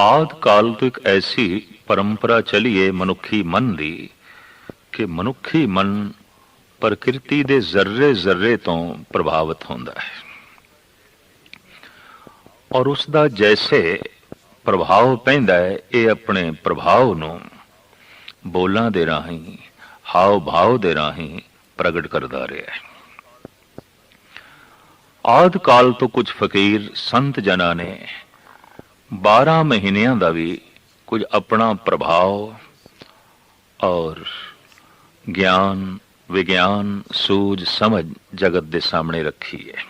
ਆਦ ਕਾਲ ਤੋਂ ਇੱਕ ਐਸੀ ਪਰੰਪਰਾ ਚਲੀਏ ਮਨੁੱਖੀ ਮਨ ਦੀ ਕਿ ਮਨੁੱਖੀ ਮਨ ਪ੍ਰਕਿਰਤੀ ਦੇ ਜ਼ਰਰੇ ਜ਼ਰਰੇ ਤੋਂ ਪ੍ਰਭਾਵਿਤ ਹੁੰਦਾ ਹੈ। ਔਰ ਉਸ ਦਾ ਜੈਸੇ ਪ੍ਰਭਾਵ ਪੈਂਦਾ ਹੈ, ਇਹ ਆਪਣੇ ਪ੍ਰਭਾਵ ਨੂੰ ਬੋਲਾਂ ਦੇ ਰਾਹੀਂ ਹਾਵ ਭਾਵ ਦੇ ਰਾਹੀਂ ਪ੍ਰਗਟ ਕਰਦਾ ਰਿਹਾ ਹੈ। ਆਦ ਕਾਲ ਤੋਂ ਕੁਝ ਫਕੀਰ ਸੰਤ ਜਨਾਂ ਨੇ 12 ਮਹੀਨਿਆਂ ਦਾ ਵੀ ਕੁਝ ਆਪਣਾ ਪ੍ਰਭਾਵ ਔਰ ਗਿਆਨ, ਵਿਗਿਆਨ, ਸੂਝ, ਸਮਝ ਜਗਤ ਦੇ ਸਾਹਮਣੇ ਰੱਖੀ ਹੈ।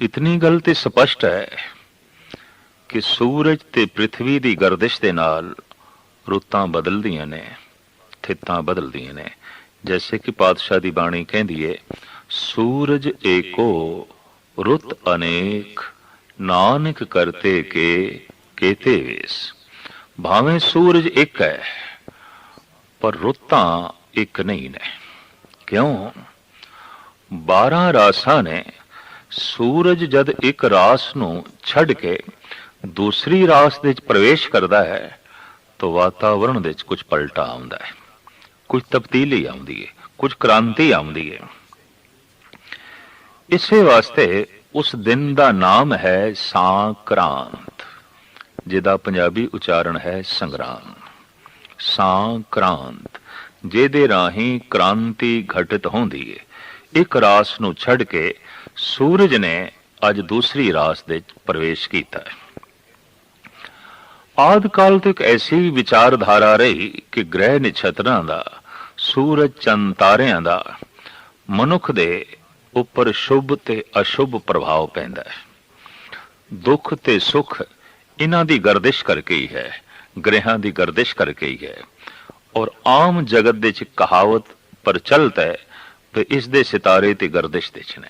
ਇਤਨੀ ਗੱਲ ਤੇ ਸਪਸ਼ਟ ਹੈ ਕਿ ਸੂਰਜ ਤੇ ਪ੍ਰithvi ਦੀ ਗਰਦਿਸ਼ ਦੇ ਨਾਲ ਰੁੱਤਾਂ ਬਦਲਦੀਆਂ ਨੇ, ਥਿੱਤਾਂ ਬਦਲਦੀਆਂ ਨੇ। ਜੈਸੇ ਕਿ ਪਾਤਸ਼ਾਹ ਦੀ ਬਾਣੀ ਕਹਿੰਦੀ ਹੈ ਸੂਰਜ ਏਕੋ ਰੁੱਤ ਅਨੇਕ ਨਾਨਕ ਕਰਤੇ ਕੇ ਕੇਤੇ ਵੇਸ। ਭਾਵੇਂ ਸੂਰਜ ਇੱਕ ਹੈ, ਪਰ ਰੁੱਤਾਂ ਇੱਕ ਨਹੀਂ ਨੇ। ਕਿਉਂ? 12 ਰਾਸਾਂ ਨੇ ਸੂਰਜ ਜਦ ਇੱਕ ਰਾਸ ਨੂੰ ਛੱਡ ਕੇ ਦੂਸਰੀ ਰਾਸ ਦੇ ਵਿੱਚ ਪ੍ਰਵੇਸ਼ ਕਰਦਾ ਹੈ, ਤਾਂ ਵਾਤਾਵਰਣ ਦੇ ਵਿੱਚ ਕੁਝ ਪਲਟਾ ਆਉਂਦਾ ਹੈ। ਕੁਝ ਤਬਦੀਲੀ ਆਉਂਦੀ ਹੈ, ਕੁਝ ਕ੍ਰਾਂਤੀ ਆਉਂਦੀ ਹੈ। ਇਸੇ ਵਾਸਤੇ ਉਸ ਦਿਨ ਦਾ ਨਾਮ ਹੈ ਸਾਂਕ੍ਰਾਂਤ, ਜਿਹਦਾ ਪੰਜਾਬੀ ਉਚਾਰਨ ਹੈ ਸੰਗਰਾਮ। ਸਾਂਕ੍ਰਾਂਤ, ਜਿਹਦੇ ਰਾਹੀਂ ਕ੍ਰਾਂਤੀ ਘਟਿਤ ਹੁੰਦੀ ਹੈ ਇੱਕ ਰਾਸ ਨੂੰ ਛੱਡ ਕੇ ਸੂਰਜ ਨੇ ਅੱਜ ਦੂਸਰੀ ਰਾਸ ਦੇ ਪ੍ਰਵੇਸ਼ ਕੀਤਾ ਹੈ। ਆਦ ਕਾਲ ਤੋਂ ਇੱਕ ਐਸੀ ਵਿਚਾਰਧਾਰਾ ਰਹੀ ਕਿ ਗ੍ਰਹਿ ਨਛਤਰਾਂ ਦਾ ਸੂਰਜ ਚੰਦ ਤਾਰਿਆਂ ਦਾ, ਮਨੁੱਖ ਦੇ ਉੱਪਰ ਸ਼ੁਭ ਤੇ ਅਸ਼ੁਭ ਪ੍ਰਭਾਵ ਪੈਂਦਾ ਹੈ। ਦੁੱਖ ਤੇ ਸੁੱਖ ਇਹਨਾਂ ਦੀ ਗਰਦਿਸ਼ ਕਰਕੇ ਹੀ ਹੈ, ਗ੍ਰਹਿਾਂ ਦੀ ਗਰਦਿਸ਼ ਕਰਕੇ ਹੀ ਹੈ। ਔਰ ਆਮ ਜਗਤ ਦੇ ਚ ਕਹਾਵਤ ਪ੍ਰਚਲਿਤ ਹੈ ਕਿ ਇਸ ਦੇ ਸਿਤਾਰੇ ਤੇ ਗਰਦਿਸ਼ ਦੇ ਚ ਨੇ,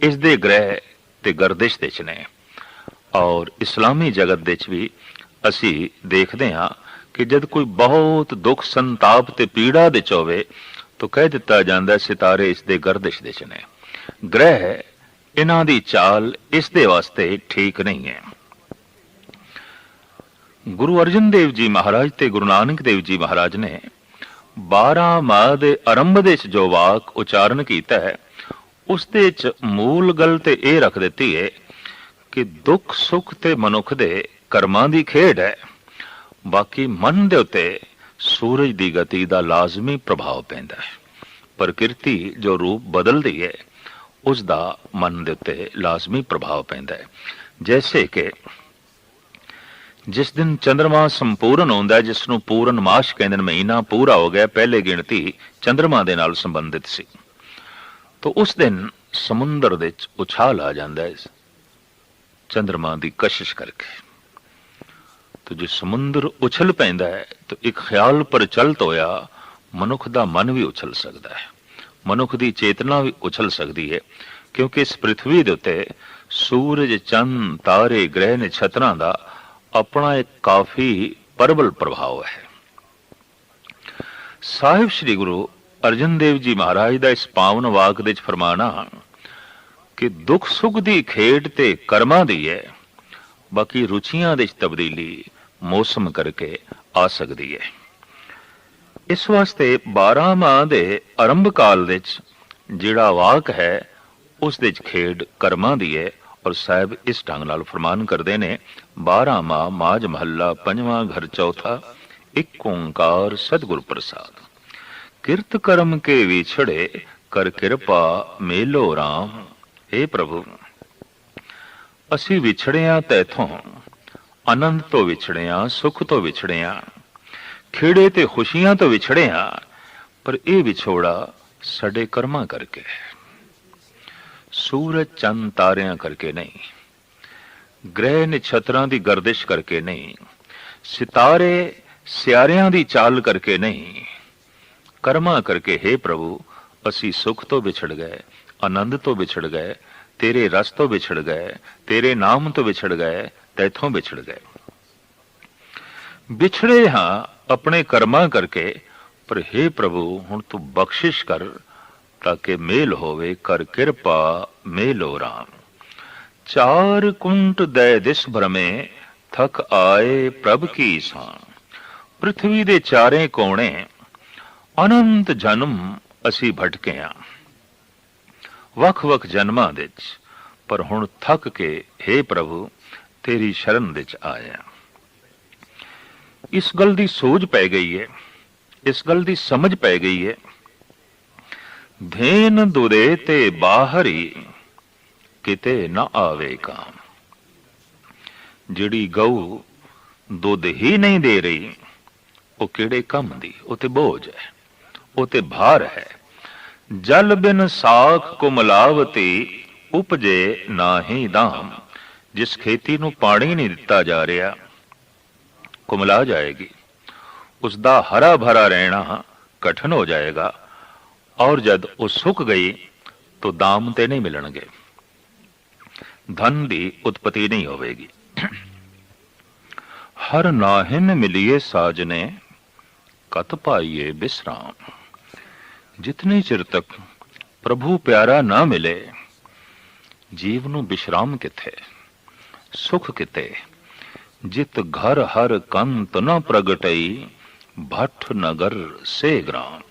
ਇਸ ਦੇ ਗ੍ਰਹਿ ਤੇ ਗਰਦਿਸ਼ ਦੇ ਚ ਨੇ। ਔਰ ਇਸਲਾਮੀ ਜਗਤ ਦੇ ਵਿੱਚ ਵੀ ਅਸੀਂ ਦੇਖਦੇ ਹਾਂ ਕਿ ਜਦ ਕੋਈ ਬਹੁਤ ਦੁੱਖ ਸੰਤਾਪ ਤੇ ਪੀੜਾ ਦੇ ਚ ਹੋਵੇ, ਤਾਂ ਕਹਿ ਦਿੱਤਾ ਜਾਂਦਾ ਸਿਤਾਰੇ ਇਸ ਦੇ ਗਰਦਿਸ਼ ਦੇ ਚ ਨੇ। ਗ੍ਰਹਿ ਇਹਨਾਂ ਦੀ ਚਾਲ ਇਸ ਦੇ ਵਾਸਤੇ ਠੀਕ ਨਹੀਂ ਹੈ। ਗੁਰੂ ਅਰਜਨ ਦੇਵ ਜੀ ਮਹਾਰਾਜ ਤੇ ਗੁਰੂ ਨਾਨਕ ਦੇਵ ਜੀ ਮਹਾਰਾਜ ਨੇ 12 ਮਾਹ ਦੇ ਆਰੰਭ ਦੇ ਵਿੱਚ ਜੋ ਵਾਕ ਉਚਾਰਨ ਕੀਤਾ ਹੈ, ਉਸ ਦੇ ਵਿੱਚ ਮੂਲ ਗੱਲ ਤੇ ਇਹ ਰੱਖ ਦਿੱਤੀ ਹੈ ਕਿ ਦੁੱਖ, ਸੁੱਖ ਤੇ ਮਨੁੱਖ ਦੇ ਕਰਮਾਂ ਦੀ ਖੇਡ ਹੈ। ਬਾਕੀ ਮਨ ਦੇ ਉੱਤੇ ਸੂਰਜ ਦੀ ਗਤੀ ਦਾ ਲਾਜ਼ਮੀ ਪ੍ਰਭਾਵ ਪੈਂਦਾ ਹੈ। ਪ੍ਰਕਿਰਤੀ ਜੋ ਰੂਪ ਬਦਲਦੀ ਹੈ ਉਸ ਦਾ ਮਨ ਦੇ ਉੱਤੇ ਲਾਜ਼ਮੀ ਪ੍ਰਭਾਵ ਪੈਂਦਾ ਹੈ। ਜੈਸੇ ਕਿ ਜਿਸ ਦਿਨ ਚੰਦਰਮਾ ਸੰਪੂਰਨ ਹੁੰਦਾ ਜਿਸ ਨੂੰ ਪੂਰਨ ਮਾਸ਼ ਕਹਿੰਦੇ ਨੇ, ਮਹੀਨਾ ਪੂਰਾ ਹੋ ਗਿਆ, ਪਹਿਲੇ ਗਿਣਤੀ ਚੰਦਰਮਾ ਦੇ ਨਾਲ ਸੰਬੰਧਿਤ ਸੀ। ਤਾਂ ਉਸ ਦਿਨ ਸਮੁੰਦਰ ਦੇ ਵਿੱਚ ਉਛਾਲ ਆ ਜਾਂਦਾ ਹੈ ਚੰਦਰਮਾ ਦੀ ਕਸ਼ਿਸ਼ ਕਰਕੇ। ਤੋ ਜੇ ਸਮੁੰਦਰ ਉਛਲ ਪੈਂਦਾ ਹੈ, ਤਾਂ ਇੱਕ ਖਿਆਲ ਪਰਚਲਤ ਹੋਇਆ, ਮਨੁੱਖ ਦਾ ਮਨ ਵੀ ਉਛਲ ਸਕਦਾ ਹੈ। ਮਨੁੱਖ ਦੀ ਚੇਤਨਾ ਵੀ ਉਛਲ ਸਕਦੀ ਹੈ, ਕਿਉਂਕਿ ਇਸ ਪ੍ਰithvi ਦੇ ਉੱਤੇ ਸੂਰਜ ਚੰਨ ਤਾਰੇ, ਗ੍ਰਹਿ, ਨਛਤਰਾਂ ਦਾ ਆਪਣਾ ਇੱਕ ਕਾਫੀ ਪਰਬਲ ਪ੍ਰਭਾਵ ਹੈ। ਸਾਹਿਬ ਸ੍ਰੀ ਗੁਰੂ ਅਰਜਨ ਦੇਵ ਜੀ ਮਹਾਰਾਜ ਦਾ ਇਸ ਪਾਵਨ ਵਾਕ ਦੇ ਵਿੱਚ ਫਰਮਾਨਾ ਕਿ ਦੁੱਖ ਸੁੱਖ ਦੀ ਖੇਡ ਤੇ ਕਰਮਾਂ ਦੀ ਹੈ, ਬਾਕੀ ਰੁਚੀਆਂ ਦੇ ਵਿੱਚ ਤਬਦੀਲੀ ਮੌਸਮ ਕਰਕੇ ਆ ਸਕਦੀ ਹੈ। ਇਸ ਵਾਸਤੇ 12 ਮਾਹ ਦੇ ਆਰੰਭ ਕਾਲ ਵਿੱਚ ਜਿਹੜਾ ਵਾਕ ਹੈ, ਉਸ ਦੇ ਵਿੱਚ ਖੇਡ ਕਰਮਾਂ ਦੀ ਹੈ ਔਰ ਸਾਹਿਬ ਇਸ ਢੰਗ ਨਾਲ ਫਰਮਾਨ ਕਰਦੇ ਨੇ 12 ਮਾਹ ਮਾਜ ਮਹੱਲਾ ਪੰਜਵਾਂ ਘਰ ਚੌਥਾ, ਇੱਕ ਓੰਕਾਰ ਸਤਿਗੁਰ ਪ੍ਰਸਾਦ। ਕਿਰਤ ਕਰਮ ਕੇ ਵਿਛੜੇ ਕਰ ਕਿਰਪਾ ਮੇਲੋ RAM हे ਪ੍ਰਭੂ, ਅਸੀਂ ਵਿਛੜਿਆ ਤੈਥੋਂ ਆਨੰਦ ਤੋਂ ਵਿਛੜਿਆ, ਸੁਖ ਤੋਂ ਵਿਛੜਿਆ ਖੇੜੇ ਤੇ ਖੁਸ਼ੀਆਂ ਤੋਂ ਵਿਛੜੇ ਹਾਂ ਪਰ ਇਹ ਵਿਛੋੜਾ ਸਾਡੇ ਕਰਮਾਂ ਕਰਕੇ ਸੂਰਜ ਚੰਨ ਤਾਰਿਆਂ ਕਰਕੇ ਨਹੀਂ, ਗ੍ਰਹਿ ਨਛਤਰਾਂ ਦੀ ਗਰਦਿਸ਼ ਕਰਕੇ ਨਹੀਂ, ਸਿਤਾਰੇ ਸਿਆਰਿਆਂ ਦੀ ਚਾਲ ਕਰਕੇ ਨਹੀਂ, ਕਰਮਾਂ ਕਰਕੇ हे ਪ੍ਰਭੂ, ਅਸੀਂ ਸੁਖ ਤੋਂ ਵਿਛੜ ਗਏ, ਆਨੰਦ ਤੋਂ ਵਿਛੜ ਗਏ, ਤੇਰੇ ਰਸ ਤੋਂ ਵਿਛੜ ਗਏ, ਤੇਰੇ ਨਾਮ ਤੋਂ ਵਿਛੜ ਗਏ, ਤੈਥੋਂ ਵਿਛੜ ਗਏ। ਵਿਛੜੇ ਹਾਂ ਆਪਣੇ ਕਰਮਾਂ ਕਰਕੇ, ਪਰ हे ਪ੍ਰਭੂ, ਹੁਣ ਤੂੰ ਬਖਸ਼ਿਸ਼ ਕਰ ਤਾਂ ਕਿ ਮੇਲ ਹੋਵੇ, ਕਰ ਕਿਰਪਾ ਮੇਲੋ ਰਾਮ। ਚਾਰ ਕੁੰਟ ਦੇ ਦਿਸ ਭਰਮੇ, ਥਕ ਆਏ ਪ੍ਰਭ ਕੀ ਸਾਂ ਪ੍ਰithvi ਦੇ ਚਾਰੇ ਕੋਣੇ, ਅਨੰਤ ਜਨਮ ਅਸੀਂ ਭਟਕੇ ਆਂ ਵੱਖ-ਵੱਖ ਜਨਮਾਂ ਵਿੱਚ, ਪਰ ਹੁਣ ਥੱਕ ਕੇ हे ਪ੍ਰਭੂ, ਤੇਰੀ ਸ਼ਰਨ ਵਿੱਚ ਆਇਆ। ਇਸ ਗੱਲ ਦੀ ਸੋਝ ਪੈ ਗਈ ਹੈ, ਇਸ ਗੱਲ ਦੀ ਸਮਝ ਪੈ ਗਈ ਹੈ। ਧੇਨ ਦੁਰੇ ਤੇ ਬਾਹਰੀ ਕਿਤੇ ਨਾ ਆਵੇ ਜਿਹੜੀ ਗਊ ਦੁੱਧ ਹੀ ਨਹੀਂ ਦੇ ਰਹੀ, ਉਹ ਕਿਹੜੇ ਕੰਮ ਦੀ? ਉਹ ਤੇ ਬੋਝ ਹੈ, ਉਹ ਤੇ ਭਾਰ ਹੈ। ਜਲ ਬਿਨ ਸਾਖ ਕੋ ਮਲਾਵਤੀ ਉਪਜੇ ਨਾਹੀ ਦਾਮ। ਜਿਸ ਖੇਤੀ ਨੂੰ ਪਾਣੀ ਨਹੀਂ ਦਿੱਤਾ ਜਾ ਰਿਹਾ ਕੁਮਲਾ ਜਾਏਗੀ। ਉਸ ਦਾ ਹਰਾ ਭਰਾ ਰਹਿਣਾ ਕਠਨ ਹੋ ਜਾਏਗਾ ਔਰ ਜਦ ਉਹ ਸੁੱਕ ਗਈ, ਤਾਂ ਦਾਮ ਤੇ ਨਹੀਂ ਮਿਲਣਗੇ। ਧਨ ਦੀ ਉਤਪਤੀ ਨਹੀਂ ਹੋਵੇਗੀ। ਹਰ ਨਾਹਿਨ ਮਿਲਿਏ ਸਾਜਨੇ, ਕਤ ਪਾਈਏ ਬਿਸਰਾਮ। ਜਿਤਨੇ ਚਿਰ ਤੱਕ ਪ੍ਰਭੂ ਪਿਆਰਾ ਨਾ ਮਿਲੇ, ਜੀਵ ਨੂੰ ਵਿਸ਼ਰਾਮ ਕਿੱਥੇ, ਸੁਖ ਕਿਤੇ ਜਿਤ ਘਰ ਹਰ ਕੰਤ ਨ ਪ੍ਰਗਟਈ ਭੱਠ ਨਗਰ ਸੇ ਗ੍ਰਾਮ।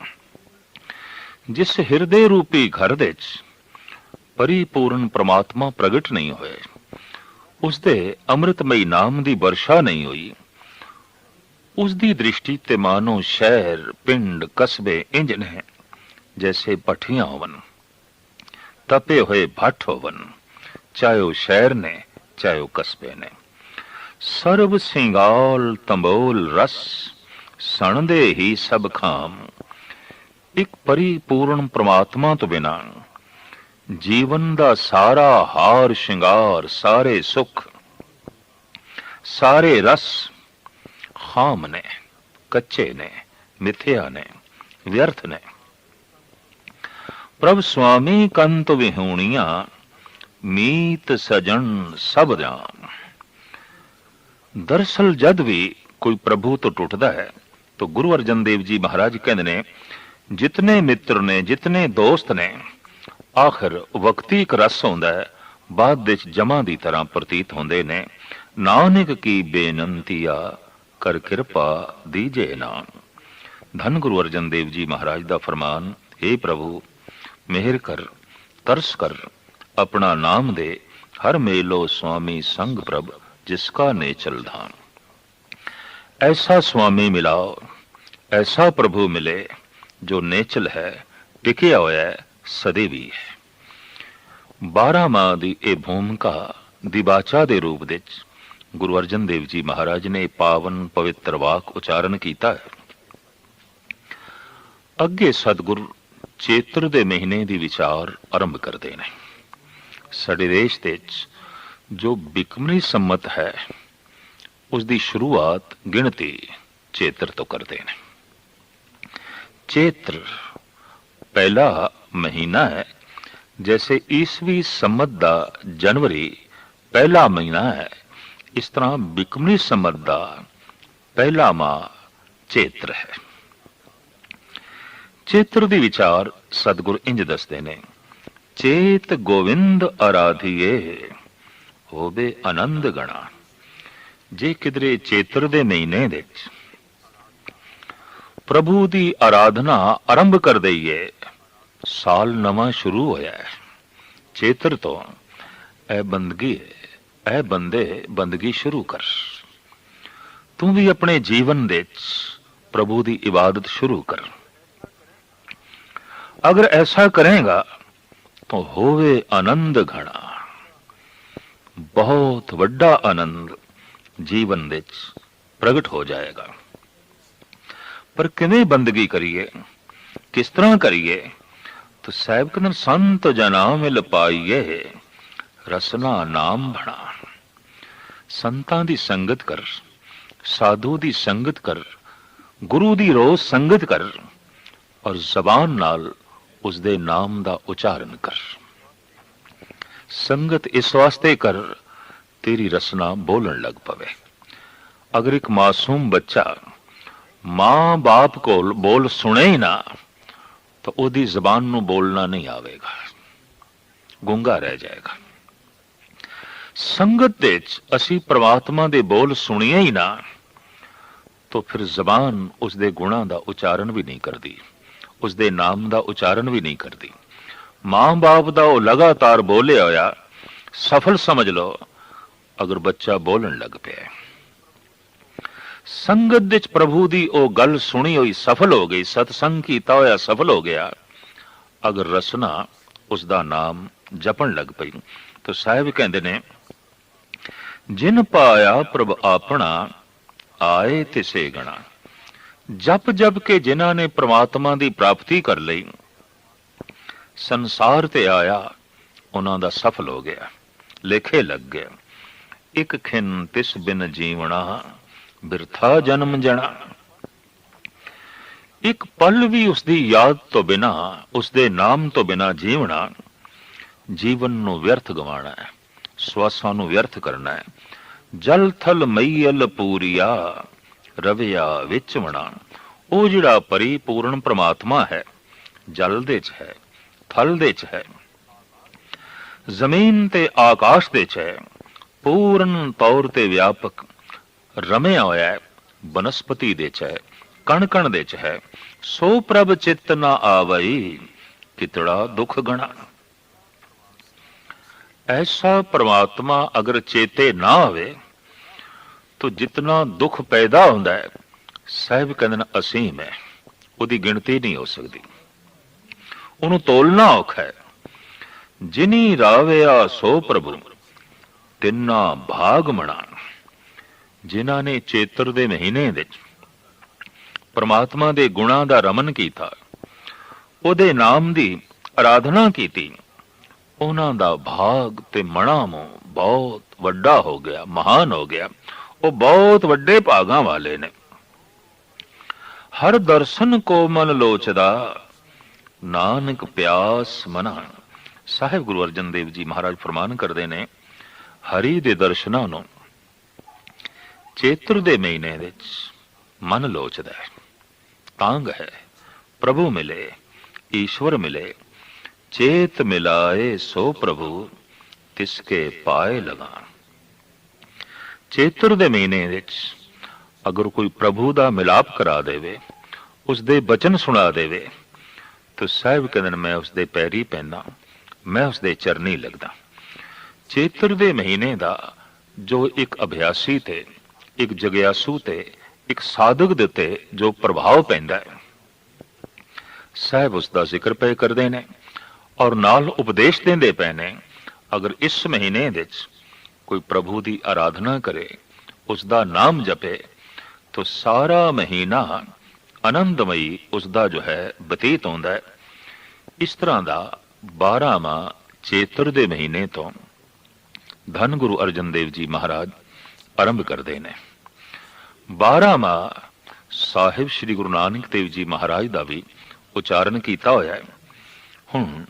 ਜਿਸ ਹਿਰਦੇ ਰੂਪੀ ਘਰ ਵਿੱਚ ਪਰਿਪੂਰਨ ਪ੍ਰਮਾਤਮਾ ਪ੍ਰਗਟ ਨਹੀਂ ਹੋਏ ਉਸ ਦੇ ਅੰਮ੍ਰਿਤਮਈ ਨਾਮ ਦੀ ਵਰਸ਼ਾ ਨਹੀਂ ਹੋਈ ਉਸ ਦੀ ਦ੍ਰਿਸ਼ਟੀ ਤੇ ਮਾਨੋ ਸ਼ਹਿਰ, ਪਿੰਡ, ਕਸਬੇ ਇੰਜ ਨੇ, ਜੈਸੇ ਪਠੀਆਂ ਹੋਵਨ, ਤਪੇ ਹੋਏ ਭੱਠ ਹੋਵਨ, ਚਾਹੇ ਉਹ ਸ਼ਹਿਰ ਨੇ, ਚਾਹੇ ਉਹ ਕਸਬੇ ਨੇ। ਸਰਬ ਸਿੰਗਾਲ ਤੰਬੋਲ ਰਸ, ਸਣਦੇ ਹੀ ਸਭ ਖਾਮ। ਇੱਕ ਪਰਿਪੂਰਨ ਪ੍ਰਮਾਤਮਾ ਤੋਂ ਬਿਨਾ ਜੀਵਨ ਦਾ ਸਾਰਾ ਹਾਰ ਸ਼ਿੰਗਾਰ, ਸਾਰੇ ਸੁਖ, ਸਾਰੇ ਰਸ ਖਾਮ ਨੇ, ਕੱਚੇ ਨੇ, ਮਿੱਥਿਆ ਨੇ, ਵਿਅਰਥ ਨੇ। ਪ੍ਰਭ ਸੁਆਮੀ ਕੰਤ ਵਿਹੂਣੀਆਂ, ਮੀਤ ਸਜਣ ਸਭ ਜਾਨ ਦਰਸਲ ਜਦ ਵੀ ਕੋਈ ਪ੍ਰਭੂ ਤੋਂ ਟੁੱਟਦਾ ਹੈ, ਤਾਂ ਗੁਰੂ ਅਰਜਨ ਦੇਵ ਜੀ ਮਹਾਰਾਜ ਕਹਿੰਦੇ ਨੇ, ਜਿਤਨੇ ਮਿੱਤਰ ਨੇ, ਜਿਤਨੇ ਦੋਸਤ ਨੇ, ਆਖਰ ਵਕਤੀ ਇੱਕ ਰਸ ਹੁੰਦਾ ਹੈ, ਬਾਅਦ ਵਿੱਚ ਜਮਾ ਦੀ ਤਰ੍ਹਾਂ ਪ੍ਰਤੀਤ ਹੁੰਦੇ ਨੇ, ਨਾਨਕ ਕੀ ਬੇਨੰਤੀਆ ਕਰ ਕਿਰਪਾ ਦੀਜੇ ਨਾਮ। ਧੰਨ ਗੁਰੂ ਅਰਜਨ ਦੇਵ ਜੀ ਮਹਾਰਾਜ ਦਾ ਫਰਮਾਨ हे ਪ੍ਰਭੂ, ਮਿਹਰ ਕਰ, ਤਰਸ ਕਰ, ਆਪਣਾ ਨਾਮ ਦੇ, ਹਰ ਮੇਲੋ ਸੁਆਮੀ ਸੰਗ ਪ੍ਰਭ। ਜਿਸਕਾ ਨੇਚਲ ਧਾਮ ਐਸਾ ਸੁਆਮੀ ਮਿਲਾਓ ਐਸਾ ਪ੍ਰਭੂ ਮਿਲੇ ਜੋ ਨੇਚਲ ਹੈ ਟਿਕਿਆ ਹੋਇਆ ਹੈ ਸਦੀਵੀ ਹੈ 12 ਮਾਹ ਦੀ ਇਹ ਭੂਮਿਕਾ ਦਿਬਾਚਾ ਦੇ ਰੂਪ ਵਿੱਚ ਗੁਰੂ ਅਰਜਨ ਦੇਵ ਜੀ ਮਹਾਰਾਜ ਨੇ ਪਾਵਨ ਪਵਿੱਤਰ ਵਾਕ ਉਚਾਰਨ ਕੀਤਾ ਹੈ ਅੱਗੇ ਸਤਿਗੁਰ ਚੇਤਰ ਦੇ ਮਹੀਨੇ ਦੀ ਵਿਚਾਰ ਆਰੰਭ ਕਰਦੇ ਨੇ ਸਾਡੇ ਦੇਸ਼ ਦੇ ਵਿੱਚ ਜੋ ਬਿਕਮਨੀ ਸੰਮਤ ਹੈ ਉਸ ਦੀ ਸ਼ੁਰੂਆਤ ਗਿਣਤੀ ਚੇਤਰ ਤੋਂ ਕਰਦੇ ਨੇ। ਚੇਤਰ ਪਹਿਲਾ ਮਹੀਨਾ ਹੈ, ਜੈਸੇ ਈਸਵੀ ਸੰਮਤ ਦਾ ਜਨਵਰੀ ਪਹਿਲਾ ਮਹੀਨਾ ਹੈ, ਇਸ ਤਰ੍ਹਾਂ ਬਿਕਮਨੀ ਸੰਮਤ ਦਾ ਪਹਿਲਾ ਮਾਹ ਚੇਤਰ ਹੈ। ਚੇਤਰ ਦੀ ਵਿਚਾਰ ਸਤਿਗੁਰ ਇੰਜ ਦੱਸਦੇ ਨੇ, ਚੇਤ ਗੋਵਿੰਦ ਆਰਾਧੀਏ ਹੋਵੇ ਆਨੰਦ ਗਣਾ। ਜੇ ਕਿਦਰੇ ਚੇਤਰ ਦੇ ਮਹੀਨੇ ਦੇ ਵਿੱਚ। ਪ੍ਰਭੂ ਦੀ ਆਰਾਧਨਾ ਆਰੰਭ ਕਰ ਦਈਏ। ਸਾਲ ਨਵਾਂ ਸ਼ੁਰੂ ਹੋਇਆ ਹੈ। ਚੇਤਰ ਤੋਂ ਇਹ ਬੰਦਗੀ ਇਹ ਬੰਦੇ ਬੰਦਗੀ ਸ਼ੁਰੂ ਕਰ। ਤੂੰ ਵੀ ਆਪਣੇ ਜੀਵਨ ਦੇ ਵਿੱਚ ਪ੍ਰਭੂ ਦੀ ਇਬਾਦਤ ਸ਼ੁਰੂ ਕਰ। ਅਗਰ ਐਸਾ ਕਰੇਗਾ ਤਾਂ ਹੋਵੇ ਆਨੰਦ ਘਣਾ ਬਹੁਤ ਵੱਡਾ ਆਨੰਦ ਜੀਵਨ ਵਿੱਚ ਪ੍ਰਗਟ ਹੋ ਜਾਏਗਾ। ਪਰ ਕਿਵੇਂ ਬੰਦਗੀ ਕਰੀਏ, ਕਿਸ ਤਰ੍ਹਾਂ ਕਰੀਏ, ਤਾਂ ਸਾਹਿਬ ਕਹਿੰਦੇ ਸੰਤ ਜਨਾ ਮਿਲ ਪਾਈਏ, ਰਸਨਾ ਨਾਮ ਬਣਾ। ਸੰਤਾਂ ਦੀ ਸੰਗਤ ਕਰ, ਸਾਧੂ ਦੀ ਸੰਗਤ ਕਰ, ਗੁਰੂ ਦੀ ਰੋਜ਼ ਸੰਗਤ ਕਰ, ਔਰ ਜ਼ਬਾਨ ਨਾਲ ਉਸ ਦੇ ਨਾਮ ਦਾ ਉਚਾਰਨ ਕਰ। ਸੰਗਤ ਇਸ ਵਾਸਤੇ ਕਰ, ਤੇਰੀ ਰਸਨਾ ਬੋਲਣ ਲੱਗ ਪਵੇ। ਅਗਰ ਇੱਕ ਮਾਸੂਮ ਬੱਚਾ ਮਾਂ ਬਾਪ ਕੋਲ ਬੋਲ ਸੁਣੇ ਹੀ ਨਾ, ਤਾਂ ਉਹਦੀ ਜ਼ਬਾਨ ਨੂੰ ਬੋਲਣਾ ਨਹੀਂ ਆਵੇਗਾ। ਗੁੰਗਾ ਰਹਿ ਜਾਏਗਾ। ਸੰਗਤ ਦੇ ਵਿੱਚ ਅਸੀਂ ਪ੍ਰਮਾਤਮਾ ਦੇ ਬੋਲ ਸੁਣੀਏ ਹੀ ਨਾ, ਤਾਂ ਫਿਰ ਜ਼ਬਾਨ ਉਸ ਦੇ ਗੁਣਾਂ ਦਾ ਉਚਾਰਨ ਵੀ ਨਹੀਂ ਕਰਦੀ ਉਸ ਦੇ ਨਾਮ ਦਾ ਉਚਾਰਨ ਵੀ ਨਹੀਂ ਕਰਦੀ। ਮਾਂ-ਬਾਪ ਦਾ ਉਹ ਲਗਾਤਾਰ ਬੋਲਿਆ ਹੋਇਆ, ਸਫਲ ਸਮਝ ਲਓ, ਅਗਰ ਬੱਚਾ ਬੋਲਣ ਲੱਗ ਪਿਆ ਸੰਗਤ ਵਿੱਚ ਪ੍ਰਭੂ ਦੀ ਉਹ ਗੱਲ ਸੁਣੀ ਹੋਈ ਸਫਲ ਹੋ ਗਈ, ਸਤਸੰਗ ਕੀਤਾ ਹੋਇਆ ਸਫਲ ਹੋ ਗਿਆ, ਅਗਰ ਰਸਨਾ ਉਸ ਦਾ ਨਾਮ ਜਪਣ ਲੱਗ ਪਈ, ਤਾਂ ਸਾਹਿਬ ਕਹਿੰਦੇ ਨੇ, ਜਿਨ ਪਾਇਆ ਪ੍ਰਭ ਆਪਣਾ, ਆਏ ਤਿਸੇ ਗਣਾ। ਜਪ ਜਪ ਕੇ ਜਿਨ੍ਹਾਂ ਨੇ ਪ੍ਰਮਾਤਮਾ ਦੀ ਪ੍ਰਾਪਤੀ ਕਰ ਲਈ ਸੰਸਾਰ ਤੇ ਆਇਆ, ਉਹਨਾਂ ਦਾ ਸਫਲ ਹੋ ਗਿਆ, ਲੇਖੇ ਲੱਗ ਗਿਆ। ਇੱਕ ਖਿੰ ਤਿਸ ਬਿਨ ਜੀਵਣਾ, ਬਿਰਥਾ ਜਨਮ ਜਣਾ। ਇੱਕ ਪਲ ਵੀ ਉਸ ਦੀ ਯਾਦ ਤੋਂ ਬਿਨਾ ਉਸ ਦੇ ਨਾਮ ਤੋਂ ਬਿਨਾ ਜੀਵਣਾ, ਜੀਵਨ ਨੂੰ ਵਿਅਰਥ ਗਵਾਉਣਾ ਹੈ, ਸਵਾਸਾਂ ਨੂੰ ਵਿਅਰਥ ਕਰਨਾ ਹੈ। ਜਲ ਥਲ ਮਈਲ ਪੂਰੀਆ, ਰਵਿਆ ਵਿੱਚ ਵਣਾ। ਉਹ ਜਿਹੜਾ ਪਰਿਪੂਰਨ ਪ੍ਰਮਾਤਮਾ ਹੈ, ਜਲ ਦੇ ਚ ਹੈ। ਥਲ ਦੇ ਚ ਹੈ। ਜ਼ਮੀਨ ਤੇ ਆਕਾਸ਼ ਦੇ ਚ ਹੈ। ਪੂਰਨ ਤੌਰ ਤੇ ਵਿਆਪਕ ਰਮਿਆ ਹੋਇਆ ਹੈ। ਬਨਸਪਤੀ ਦੇ ਚ ਹੈ। ਕਣ ਕਣ ਦੇ ਚ ਹੈ। ਸੋ ਪ੍ਰਭ ਚਿੱਤ ਨਾ ਆਵਈ, ਕਿਤੜਾ ਦੁੱਖ ਗਣਾ। ਐਸਾ ਪ੍ਰਮਾਤਮਾ ਅਗਰ ਚੇਤੇ ਨਾ ਆਵੇ, ਤਾਂ ਜਿਤਨਾ ਦੁੱਖ ਪੈਦਾ ਹੁੰਦਾ ਹੈ, ਸਾਹਿਬ ਕਹਿੰਦੇ ਨੇ ਅਸੀਮ ਹੈ। ਉਹਦੀ ਗਿਣਤੀ ਨਹੀਂ ਹੋ ਸਕਦੀ। ਉਹਨੂੰ ਤੋਲਣਾ ਔਖਾ ਹੈ। ਜਿਨੀ ਰਾਵਿਆ ਸੋ ਪ੍ਰਭੂ, ਤਿੰਨਾ ਭਾਗ ਮਣਾ ਜਿਨ੍ਹਾਂ ਨੇ ਚੇਤਰ ਦੇ ਮਹੀਨੇ ਵਿੱਚ ਪ੍ਰਮਾਤਮਾ ਦੇ ਗੁਣਾਂ ਦਾ ਰਮਨ ਕੀਤਾ, ਉਹਦੇ ਨਾਮ ਦੀ ਆਰਾਧਨਾ ਕੀਤੀ, ਉਹਨਾਂ ਦਾ ਭਾਗ ਤੇ ਮਣਾ ਮਣਾਮੋ ਬਹੁਤ ਵੱਡਾ ਹੋ ਗਿਆ, ਮਹਾਨ ਹੋ ਗਿਆ। ਉਹ ਬਹੁਤ ਵੱਡੇ ਭਾਗਾਂ ਵਾਲੇ ਨੇ। ਹਰ ਦਰਸ਼ਨ ਕੋ ਲੋਚਦਾ ਨਾਨਕ ਪਿਆਸ ਮਨਾ ਸਾਹਿਬ ਗੁਰੂ ਅਰਜਨ ਦੇਵ ਜੀ ਮਹਾਰਾਜ ਫਰਮਾਨ ਕਰਦੇ ਨੇ, ਹਰੀ ਦੇ ਦਰਸ਼ਨਾਂ ਨੂੰ ਚੇਤਰ ਦੇ ਮਹੀਨੇ ਵਿੱਚ ਮਨ ਲੋਚਦਾ ਹੈ। ਤਾਂਗ ਹੈ, ਪ੍ਰਭੂ ਮਿਲੇ, ਈਸ਼ਵਰ ਮਿਲੇ, ਚੇਤ ਮਿਲਾਏ ਸੋ ਪ੍ਰਭੂ ਤਿਸਕੇ ਪਾਏ ਲਗਾ ਚੇਤਰ ਦੇ ਮਹੀਨੇ ਵਿੱਚ ਅਗਰ ਕੋਈ ਪ੍ਰਭੂ ਦਾ ਮਿਲਾਪ ਕਰਾ ਦੇਵੇ ਉਸ ਦੇ ਬਚਨ ਸੁਣਾ ਦੇਵੇ ਤਾਂ ਸਾਹਿਬ ਕਹਿੰਦੇ ਮੈਂ ਉਸ ਦੇ ਪੈਰੀ ਪੈਣਾ ਮੈਂ ਉਸ ਦੇ ਚਰਨੀ ਲੱਗਦਾ। ਚੇਤਰ ਮਹੀਨੇ ਦਾ ਜੋ ਇੱਕ ਅਭਿਆਸੀ ਤੇ, ਇੱਕ ਜਗਿਆਸੂ ਤੇ, ਇੱਕ ਸਾਧਕ ਦੇ ਉੱਤੇ ਜੋ ਪ੍ਰਭਾਵ ਪੈਂਦਾ ਹੈ, ਸਾਹਿਬ ਉਸ ਦਾ ਜ਼ਿਕਰ ਪਏ ਕਰਦੇ ਨੇ ਔਰ ਨਾਲ ਉਪਦੇਸ਼ ਦਿੰਦੇ ਪਏ ਨੇ, ਅਗਰ ਇਸ ਮਹੀਨੇ ਵਿੱਚ ਕੋਈ ਪ੍ਰਭੂ ਦੀ ਆਰਾਧਨਾ ਕਰੇ ਉਸ ਦਾ ਨਾਮ ਜਪੇ, ਤੋ ਸਾਰਾ ਮਹੀਨਾ ਆਨੰਦਮਈ ਉਸ ਦਾ ਜੋ ਹੈ, ਬਤੀਤ ਹੁੰਦਾ ਹੈ। ਇਸ ਤਰ੍ਹਾਂ ਦਾ 12ਵਾਂ ਚੇਤਰ ਦੇ ਮਹੀਨੇ ਤੋਂ ਧੰਨ ਗੁਰੂ ਅਰਜਨ ਦੇਵ ਜੀ ਮਹਾਰਾਜ ਆਰੰਭ ਕਰਦੇ ਨੇ। 12ਵਾਂ ਸਾਹਿਬ ਸ੍ਰੀ ਗੁਰੂ ਨਾਨਕ ਦੇਵ ਜੀ ਮਹਾਰਾਜ ਦਾ ਵੀ ਉਚਾਰਨ ਕੀਤਾ ਹੋਇਆ ਹੈ। ਹੁਣ